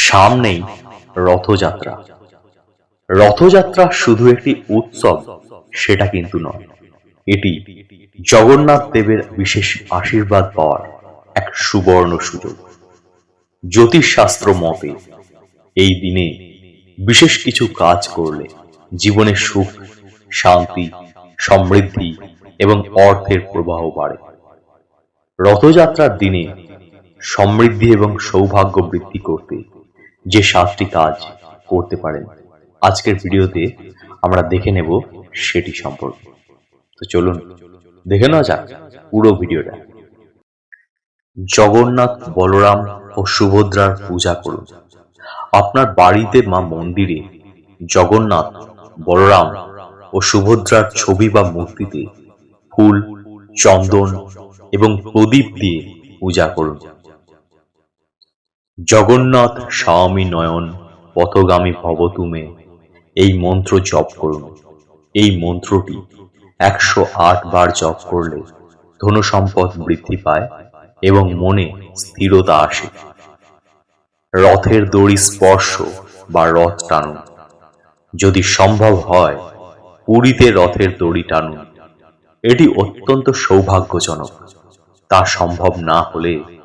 সামনেই রথযাত্রা। রথযাত্রা শুধু একটি উৎসব, সেটা কিন্তু নয়। এটি জগন্নাথ দেবের বিশেষ আশীর্বাদ পাওয়ার এক সুবর্ণ সুযোগ। জ্যোতিষশাস্ত্র মতে, এই দিনে বিশেষ কিছু কাজ করলে জীবনে সুখ, শান্তি, সমৃদ্ধি এবং অর্থের প্রবাহ বাড়ে। রথযাত্রার দিনে সমৃদ্ধি এবং সৌভাগ্য বৃদ্ধি করতে যে সাতটি কাজ করতে পারেন। আজকের ভিডিওতে আমরা দেখে নেব সেটি সম্পর্কে। তো চলুন, দেখে নেওয়া যাক পুরো ভিডিওটা। জগন্নাথ, বলরাম ও সুভদ্রার পূজা করুন। আপনার বাড়িতে মা মন্দিরে জগন্নাথ, বলরাম ও সুভদ্রার ছবি বা মূর্তিতে ফুল, চন্দন এবং প্রদীপ দিয়ে পূজা করুন। জগন্নাথ স্বামী নয়ন, পথগামী ভবতুমে এই মন্ত্র জপ করুন। এই মন্ত্রটি একশো আট বার জপ করলে ধনসম্পদ বৃদ্ধি পায় এবং মনে স্থিরতা আসে। রথের দড়ি স্পর্শ বা রথ টানুন। যদি সম্ভব হয়, পুরীতে রথের দড়ি টানুন। এটি অত্যন্ত সৌভাগ্যজনক। তা সম্ভব না হলে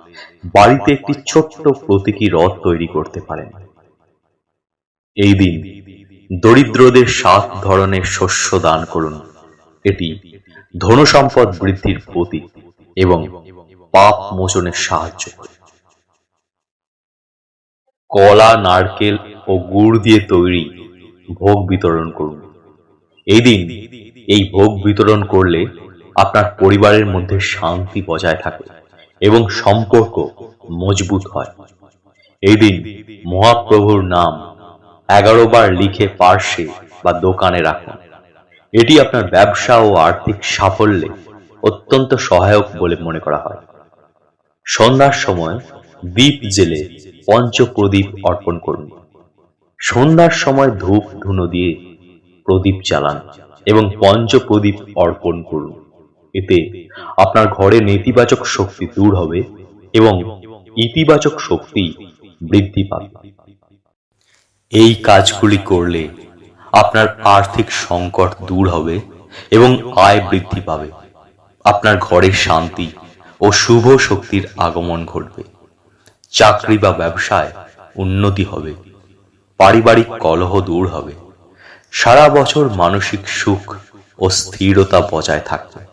বাড়িতে একটি ছোট্ট প্রতীকী রথ তৈরি করতে পারেন। এই দিন দরিদ্রদের সাত ধরনের শস্য দান করুন। এটি ধনসম্পদ বৃদ্ধির প্রতীক এবং পাপ মোচনে সাহায্য করে। কলা, নারকেল ও গুড় দিয়ে তৈরি ভোগ বিতরণ করুন। এই দিন এই ভোগ বিতরণ করলে আপনার পরিবারের মধ্যে শান্তি বজায় থাকে। এবং সম্পর্ক মজবুত হয়। এই দিন মহাপ্রভুর নাম এগারো বার লিখে পার্শ্বে বা দোকানে রাখুন। এটি আপনার ব্যবসা ও আর্থিক সাফল্যে অত্যন্ত সহায়ক বলে মনে করা হয়। সন্ধ্যার সময় দ্বীপ জেলে পঞ্চপ্রদীপ অর্পণ করুন। সন্ধ্যার সময় ধূপ ধুনো দিয়ে প্রদীপ জ্বালান এবং পঞ্চপ্রদীপ অর্পণ করুন। এতে আপনার ঘরে নেতিবাচক শক্তি দূর হবে এবং ইতিবাচক শক্তি বৃদ্ধি পাবে। এই কাজগুলি করলে আপনার আর্থিক সংকট দূর হবে এবং আয় বৃদ্ধি পাবে। আপনার ঘরে শান্তি ও শুভ শক্তির আগমন ঘটবে। চাকরি বা ব্যবসায় উন্নতি হবে। পারিবারিক কলহ দূর হবে। সারা বছর মানসিক সুখ ও স্থিরতা বজায় থাকবে।